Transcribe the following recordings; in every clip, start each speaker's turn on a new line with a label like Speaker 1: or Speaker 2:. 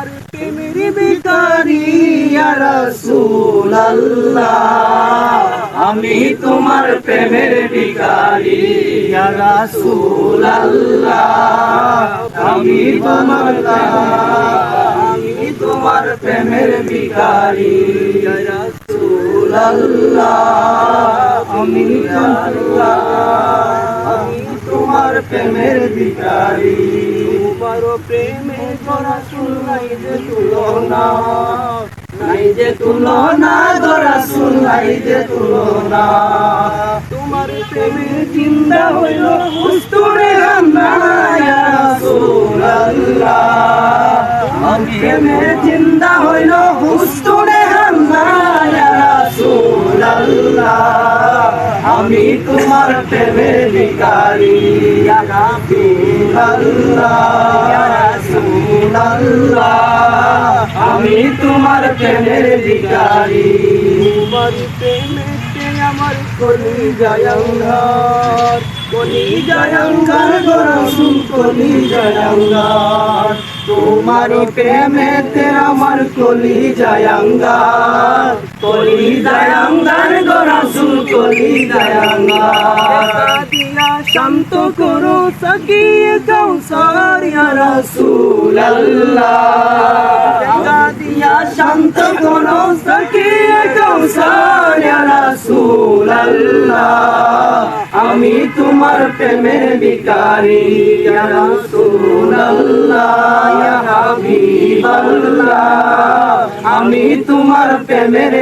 Speaker 1: তোমার প্রেমের ভিখারি ইয়া আমি তোমার প্রেমের ভিখারি, ইয়া আমি তোমার আমি তোমার প্রেমের ভিখারি, ইয়া আমি আল্লাহ আমি তোমার প্রেমের ভিখারি। তোমার প্রেমে করা শুনলাই যে তুলনা। নাই যে তুলনা, ধরা শুনলাই যে তুলনা। তোমার প্রেমে চিন্তা হইল উস্তুরে আমি প্রেমে চিন্তা হইল হুস্তুরে আমি তোমার প্রেমে ভিকারি আমি তোমার প্রেমের ভিকারি তোমার প্রেমেতে আমার কলি জয়ঙ্গার কলি জয়ঙ্গার গরসুল কলি জয়ঙ্গার তোমার প্রেমেতে আমার কলি জয়ঙ্গার কলি জয়ঙ্গার গরসুল কলি জয়ঙ্গার শান্ত করো সকিয়ে ইয়া রাসূলুল্লাহ দেখা দিয়া শান্ত করো সকিয়ে কৌসার ইয়া রাসূলুল্লাহ আমি তোমার প্রেমের ইয়া রাসূলুল্লাহ ইয়া হাবিবাল্লাহ আমি তোমার প্রেমের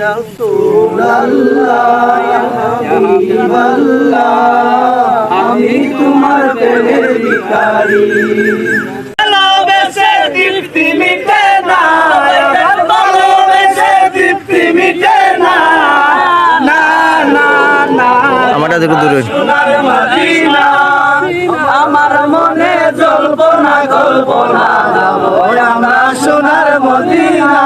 Speaker 1: রাসূলুল্লাহ আমি তোমার প্রেমের দীপ্তি মিটে না দীপ্তি মিটে না। না না না
Speaker 2: আমারটা দেখো দূরে।
Speaker 1: আমার মনে জল্পনা কল্পনা আমরা সোনার মদিনা।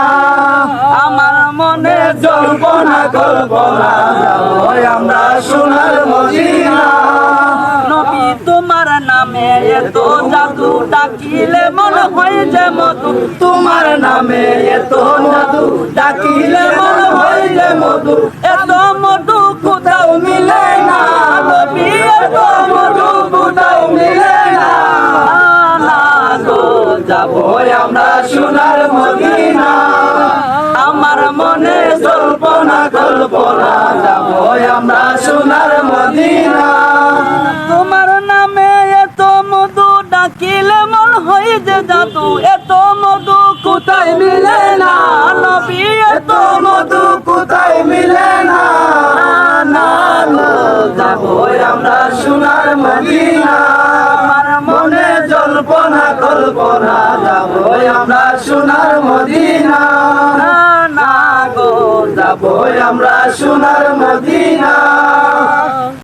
Speaker 1: আমার মনে জল্পনা কল্পনা আমরা সোনার মদিনা। নবী তোমার নামে এত জাদু ডাকিলে মনে হয় যে মধু। তোমার নামে এত জাদু ডাকিলে মনে হয় যে মধু। সোনার মদিনা। আমার মনে কল্পনা কল্পনা যাব আমরা সোনার মদিনা। তোমার নামে এত মধু ডাকিলে মন হয়ে যে জাদু। এত মধু কোথায় মিলে না? নবী, এত মধু কোথায় মিলে না? যাব আমরা সোনার মদিনা। আমার মনে জল্পনা, কল্পনা আমরা সোনার মদিনা। না গো যাব। আমরা সোনার মদিনা।